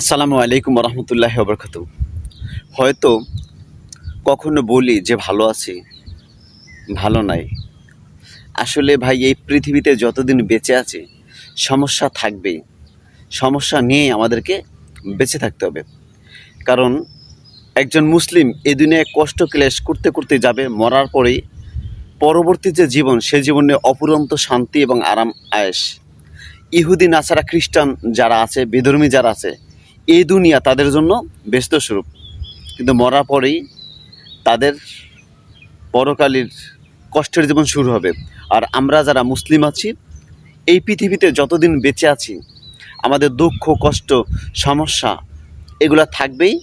আসসালামু আলাইকুম রহমতুল্লাহ বরকত হয়তো কখনো বলি যে ভালো আছি, ভালো নাই। আসলে ভাই, এই পৃথিবীতে যতদিন বেঁচে আছি, সমস্যা থাকবেই। সমস্যা নিয়ে আমাদেরকে বেঁচে থাকতে হবে। কারণ একজন মুসলিম এই দুনিয়ায় কষ্ট ক্লেশ করতে করতে যাবে, মরার পরেই পরবর্তী যে জীবন, সে জীবনে অপুরন্ত শান্তি এবং আরাম আয়েস ইহুদি নাছাড়া খ্রিস্টান যারা আছে, বিধর্মী যারা আছে এই দুনিয়া তাদের জন্য ব্যস্ত স্বরূপ। কিন্তু মরার পরেই তাদের পরকালীর কষ্টের জীবন শুরু হবে। আর আমরা যারা মুসলিম আছি, এই পৃথিবীতে যতদিন বেঁচে আছি, আমাদের দুঃখ, কষ্ট, সমস্যা, এগুলো থাকবেই।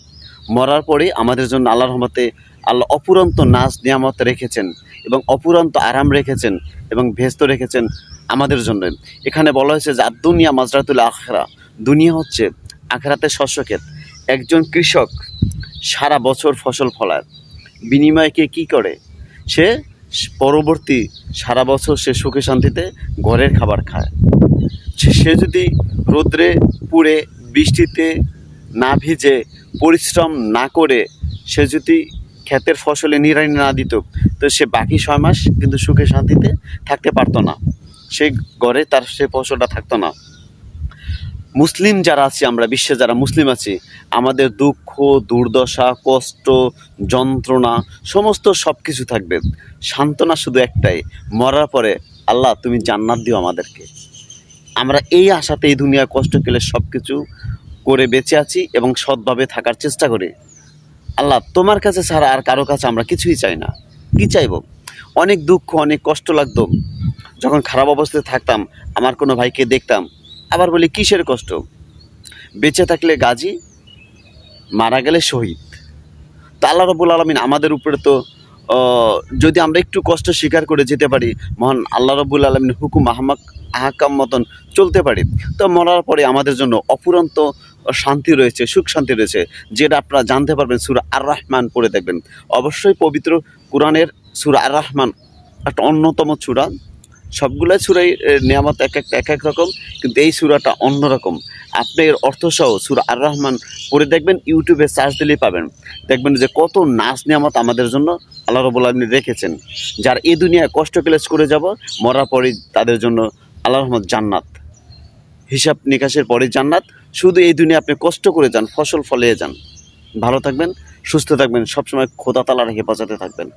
মরার পরে আমাদের জন্য আল্লাহ রহমতে আল্লাহ অপুরন্ত নাচ নিয়ামত রেখেছেন এবং অপুরন্ত আরাম রেখেছেন এবং ভেস্ত রেখেছেন আমাদের জন্য এখানে বলা হয়েছে যে দুনিয়া মাজরাতুল আখরা। দুনিয়া হচ্ছে আখরাতে শস্যক্ষেত। একজন কৃষক সারা বছর ফসল ফলায়। বিনিময়কে কি করে? সে পরবর্তী সারা বছর সে সুখে শান্তিতে ঘরের খাবার খায়। সে যদি রোদ্রে পুড়ে, বৃষ্টিতে না ভিজে, পরিশ্রম না করে, সে যদি ক্ষেতের ফসলে নিরানি না দিত, তো সে বাকি ছয় মাস কিন্তু সুখে শান্তিতে থাকতে পারতো না। সে ঘরে তার সে ফসলটা থাকতো না। মুসলিম যারা আছি, আমরা বিশ্বে যারা মুসলিম আছি, আমাদের দুঃখ, দুর্দশা, কষ্ট, যন্ত্রণা, সমস্ত সব কিছু থাকবে। সান্ত্বনা শুধু একটাই, মরার পরে, আল্লাহ তুমি জান্নাত দিও আমাদেরকে। আমরা এই আশাতে এই দুনিয়া কষ্ট পেলে সব কিছু করে বেঁচে আছি এবং সৎভাবে থাকার চেষ্টা করি। আল্লাহ, তোমার কাছে ছাড়া আর কারও কাছে আমরা কিছুই চাই না। কি চাইব? অনেক দুঃখ, অনেক কষ্ট লাগতো। যখন খারাপ অবস্থায় থাকতাম, আমার কোনো ভাইকে দেখতাম আবার বলি, কিসের কষ্ট? বেঁচে থাকলে গাজী, মারা গেলে শহীদ। তো আল্লাহ রবুল আলমিন আমাদের উপরে তো যদি আমরা একটু কষ্ট স্বীকার করে যেতে পারি, মহান আল্লাহ রবুল আলমিন হুকুম আহমাক, আহাকাম মতন চলতে পারি, তো মরার পরে আমাদের জন্য অপুরন্ত শান্তি রয়েছে, সুখ শান্তি রয়েছে, যেটা আপনারা জানতে পারবেন সুর আর রহমান পড়ে দেখবেন। অবশ্যই পবিত্র কোরআনের সুর আর রহমান একটা অন্যতম চূড়া সবগুলোই সুরাই নিয়ামত এক একটা এক এক রকম, কিন্তু এই সুরাটা অন্যরকম আপনি এর অর্থসহ সুর আর রহমান পড়ে দেখবেন, ইউটিউবে সার্চ দিলেই পাবেন। দেখবেন যে কত নাচ নিয়ামত আমাদের জন্য আল্লাহ রবুল আলমী রেখেছেন। যার এই দুনিয়ায় কষ্ট ক্লেশ করে যাব, মরার পরে তাদের জন্য আল্লাহ রহমত জান্নাত। হিসাব নিকাশের পরে জান্নাত। শুধু এই দুনিয়া আপনি কষ্ট করে যান, ফসল ফলিয়ে যান। ভালো থাকবেন, সুস্থ থাকবেন, সবসময় খোদা তালার হেফাজতে থাকবেন।